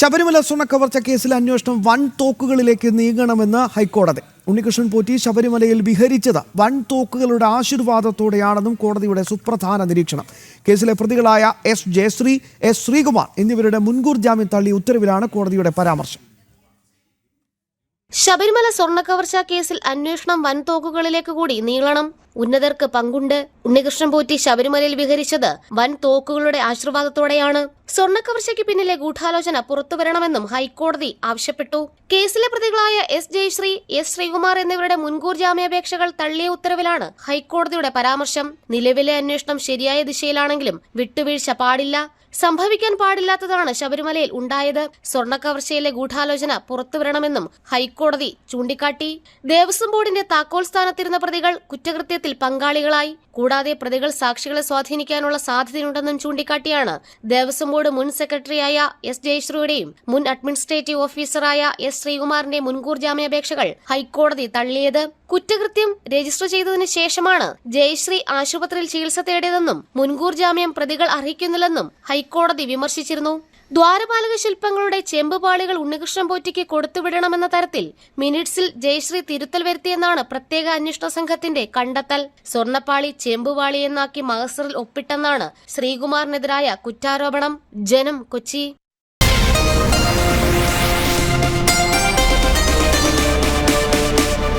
ശബരിമല സ്വർണക്കവർച്ച കേസിൽ അന്വേഷണം വൻ തോക്കുകളിലേക്ക് നീങ്ങണമെന്ന് ഹൈക്കോടതി. ഉണ്ണികൃഷ്ണൻ പോറ്റി ശബരിമലയിൽ വിഹരിച്ചത് വൻ തോക്കുകളുടെ ആശീർവാദത്തോടെയാണെന്നും കോടതിയുടെ സുപ്രധാന നിരീക്ഷണം. കേസിലെ പ്രതികളായ എസ് ജയശ്രീ എസ് ശ്രീകുമാർ എന്നിവരുടെ മുൻകൂർ ജാമ്യം തള്ളി ഉത്തരവിലാണ് കോടതിയുടെ പരാമർശം. ശബരിമല സ്വർണക്കവർച്ച കേസിൽ അന്വേഷണം വൻതോക്കുകളിലേക്ക് കൂടി നീളണം ഉന്നതർക്ക് പങ്കുണ്ട്. ഉണ്ണികൃഷ്ണൻ പോറ്റി ശബരിമലയിൽ വിഹരിച്ചത് വൻ തോക്കുകളുടെ ആശീർവാദത്തോടെയാണ്. സ്വർണക്കവർച്ചയ്ക്ക് പിന്നിലെ ഗൂഢാലോചന പുറത്തുവരണമെന്നും ഹൈക്കോടതി ആവശ്യപ്പെട്ടു. കേസിലെ പ്രതികളായ എസ് ജയശ്രീ എസ് ശ്രീകുമാർ എന്നിവരുടെ മുൻകൂർ ജാമ്യാപേക്ഷകൾ തള്ളിയ ഉത്തരവിലാണ് ഹൈക്കോടതിയുടെ പരാമർശം. നിലവിലെ അന്വേഷണം ശരിയായ ദിശയിലാണെങ്കിലും വിട്ടുവീഴ്ച പാടില്ല. സംഭവിക്കാൻ പാടില്ലാത്തതാണ് ശബരിമലയിൽ ഉണ്ടായത്. സ്വർണക്കവർച്ചയിലെ ഗൂഢാലോചന പുറത്തുവരണമെന്നും ഹൈക്കോടതി ചൂണ്ടിക്കാട്ടി. ദേവസ്വം ബോർഡിന്റെ താക്കോൽ സ്ഥാനത്തിരുന്ന പ്രതികൾ കുറ്റകൃത്യത്തിൽ പങ്കാളികളായി. കൂടാതെ പ്രതികൾ സാക്ഷികളെ സ്വാധീനിക്കാനുള്ള സാധ്യതയുണ്ടെന്നും ചൂണ്ടിക്കാട്ടിയാണ് ദേവസ്വം ബോർഡ് മുൻ സെക്രട്ടറിയായ എസ് ജയശ്രീയുടെയും മുൻ അഡ്മിനിസ്ട്രേറ്റീവ് ഓഫീസറായ എസ് ശ്രീകുമാറിന്റെ മുൻകൂർ ജാമ്യാപേക്ഷകൾ ഹൈക്കോടതി തള്ളിയത്. കുറ്റകൃത്യം രജിസ്റ്റർ ചെയ്തതിനു ശേഷമാണ് ജയശ്രീ ആശുപത്രിയിൽ ചികിത്സ തേടിയതെന്നും മുൻകൂർ ജാമ്യം പ്രതികൾ അർഹിക്കുന്നില്ലെന്നും ഹൈക്കോടതി വിമർശിച്ചിരുന്നു. ദ്വാരപാലക ശില്പങ്ങളുടെ ചെമ്പുപാളികൾ ഉണ്ണികൃഷ്ണൻ പോറ്റിക്ക് കൊടുത്തുവിടണമെന്ന തരത്തിൽ മിനിറ്റ്സിൽ ജയശ്രീ തിരുത്തൽ വരുത്തിയെന്നാണ് പ്രത്യേക അന്വേഷണ സംഘത്തിന്റെ കണ്ടെത്തൽ. സ്വർണപ്പാളി ചെമ്പുപാളി എന്നാക്കി മഹസറിൽ ഒപ്പിട്ടെന്നാണ് ശ്രീകുമാറിനെതിരായ കുറ്റാരോപണം. ജനം കൊച്ചി.